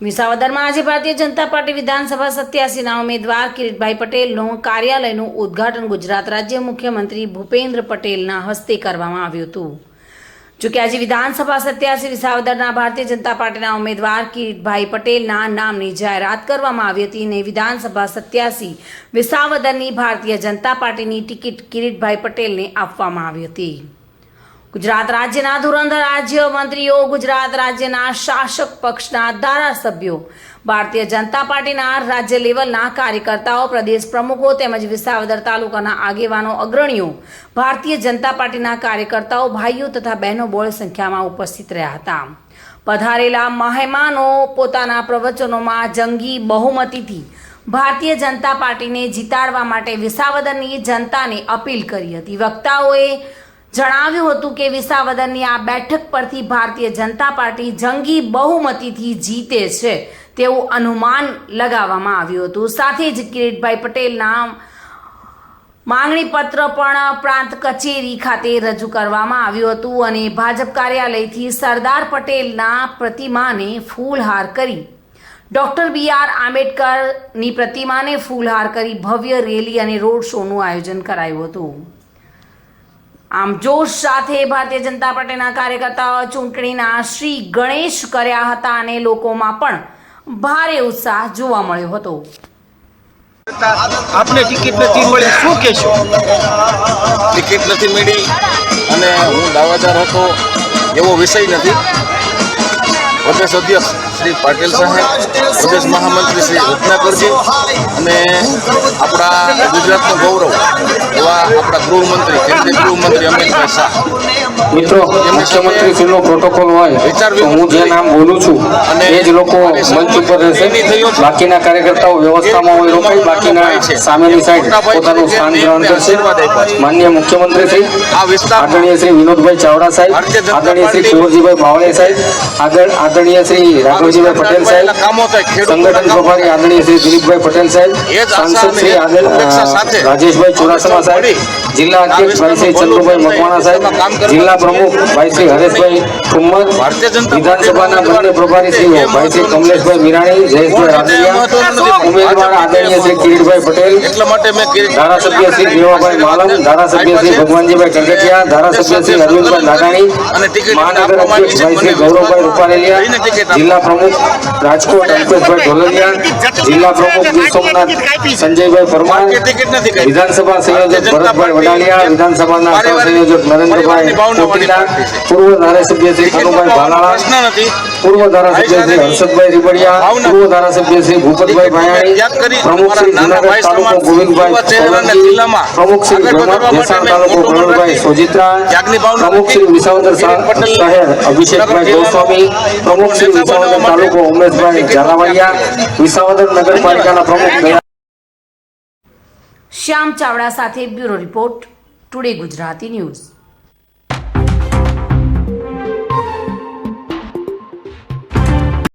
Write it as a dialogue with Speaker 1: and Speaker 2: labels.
Speaker 1: વિસાવદરમાં આજે ભારતીય જનતા પાર્ટી વિધાનસભા સત્યાસીના ઉમેદવાર કિરીટભાઈ પટેલનું કાર્યાલયનું ઉદ્ઘાટન ગુજરાત રાજ્ય મુખ્યમંત્રી ભૂપેન્દ્ર પટેલના હસ્તે કરવામાં આવ્યું હતું. જોકે આજે વિધાનસભા સત્યાસી વિસાવદરના ભારતીય જનતા પાર્ટીના ઉમેદવાર કિરીટભાઈ પટેલના નામની જાહેરાત કરવામાં આવી હતી અને વિધાનસભા સત્યાસી વિસાવદરની ભારતીય જનતા પાર્ટીની ટિકિટ કિરીટભાઈ પટેલને આપવામાં આવી હતી. ગુજરાત રાજ્યના ધુરંધર રાજ્ય મંત્રીઓ, ગુજરાત રાજ્યના શાસક પક્ષના ધારાસભ્યો, ભારતીય જનતા પાર્ટીના રાજ્ય લેવલના કાર્યકર્તાઓ, પ્રદેશ પ્રમુખો તેમજ વિસાવદર તાલુકાના આગેવાનો, અગ્રણીઓ, ભારતીય જનતા પાર્ટીના કાર્યકર્તાઓ, ભાઈઓ તથા બહેનો બોળ સંખ્યામાં ઉપસ્થિત રહ્યા હતા. પધારેલા મહેમાનો પોતાના પ્રવચનોમાં જંગી બહુમતીથી ભારતીય જનતા પાર્ટીને જીતાડવા માટે વિસાવદરની જનતાને અપીલ કરી હતી. વક્તાઓએ જણાવ્યું હતું કે વિસાવદરની આ બેઠક પરથી ભારતીય જનતા પાર્ટી જંગી બહુમતીથી જીતે છે. તેવું અનુમાન લગાવવામાં આવ્યું હતું. સાથે જ કિરીટભાઈ પટેલના માંગણી પત્ર પણ પ્રાંત કચેરી ખાતે રજૂ કરવામાં આવ્યું હતું અને ભાજપ કાર્યાલયથી સરદાર પટેલના પ્રતિમાને ફૂલહાર કરી. ડોક્ટર બી આર આંબેડકરની પ્રતિમાને ફૂલહાર કરી ભવ્ય રેલી અને રોડ શોનું આયોજન કરાયું હતું. આમ જોશ સાથે ભારતીય જનતા પાર્ટીના કાર્યકર્તાઓ ચૂંટણીના શ્રી ગણેશ કર્યા હતા અને લોકોમાં પણ ભારે ઉત્સાહ જોવા મળ્યો હતો.
Speaker 2: આપને ટિકિટ નથી મળી શું કહેશો?
Speaker 3: ટિકિટ નથી મળી અને હું દાવાદાર હતો એવો વિષય નથી. પ્રદેશ અધ્યક્ષ શ્રી પાટીલ સાહેબ પ્રદેશ મહામંત્રી શ્રી રત્નાકરજી અને આપણા ગુજરાતનું ગૌરવ એવા આપણા ગૃહમંત્રી કેન્દ્રીય ગૃહમંત્રી અમિતભાઈ શાહ.
Speaker 4: મિત્રો મુખ્યમંત્રી શ્રીનો પ્રોટોકોલ હોય તો હું જે નામ બોલું છું એ જ લોકો મંચ ઉપર રહેશે. બાકીના કાર્યકર્તાઓ વ્યવસ્થામાં હોય રોકાઈ બાકીના સામેની સાઈડ પોતાનું સ્થાન ગ્રહણ કરશે. માન્ય મુખ્યમંત્રી શ્રી આદરણીય શ્રી વિનોદભાઈ ચાવડા સાહેબ આદરણીય શ્રી કુંવરજીભાઈ બાવળે સાહેબ આગળ આદરણીય શ્રી રાઘવજીભાઈ પટેલ સાહેબ સંગઠન સભાની આદરણીય શ્રી દિલીપભાઈ પટેલ સાહેબ સાંસદ શ્રી આદર રાજેશભાઈ ચુડાસમા સાહેબ જિલ્લા અધ્યક્ષ ભાઈ શ્રી ચંદ્રભાઈ મકવાણા સાહેબ જિલ્લા પ્રમુખ ભાઈ શ્રી હરેશભાઈ ઠુમ્મર વિધાનસભાના બંને પ્રભારી શ્રી ભાઈ શ્રી કમલેશભાઈ મીરાણી જયેશભાઈ રાદડિયા ઉમેદવાર આદરણીય શ્રી કિરીટભાઈ પટેલ
Speaker 3: એટલા માટે મેં
Speaker 4: ધારાસભ્ય શ્રી દેવાભાઈ માલમ ધારાસભ્ય શ્રી ભગવાનજીભાઈ કંડકિયા ધારાસભ્ય શ્રી અરવિંદભાઈ નાગાણી મહાનગર અધ્યક્ષ ભાઈ શ્રી ગૌરવભાઈ રૂપારેલિયા જિલ્લા પ્રમુખ રાજકોટ અલ્પેશભાઈ ઢોલરિયા જિલ્લા પ્રમુખ ગીર સોમનાથ સંજયભાઈ પરમાર
Speaker 3: ટિકિટ નથી કરી
Speaker 4: વિધાનસભા સંયોજક ભરતભાઈ વડાલિયા વિધાનસભાના સહ સંયોજક નરેન્દ્રભાઈ કોટીલા પૂર્વ ધારાસભ્ય શ્રી કનુભાઈ ભાલાળા
Speaker 3: પ્રશ્ન નથી.
Speaker 4: પૂર્વ ધારાસભ્ય શ્રી હર્ષદભાઈ રીબડિયા પૂર્વ ધારાસભ્ય શ્રી ભૂપતભાઈ ભાયાણી પ્રમુખ શ્રી જુનાગઢ તાલુકો ગોવિંદભાઈ સોલંકી પ્રમુખ શ્રી ગોમત ભેસાણ તાલુકો ગણોરભાઈ સોજિત્રા પ્રમુખ શ્રી વિસાવદર શહેર અભિષેકભાઈ ગોસ્વામી પ્રમુખ શ્રી વિસાવદર તાલુકો ઉમેશભાઈ ઝાલાવાડિયા વિસાવદર નગરપાલિકાના પ્રમુખ
Speaker 1: શ્યામ ચાવડા સાથે bureau report today Gujarati news.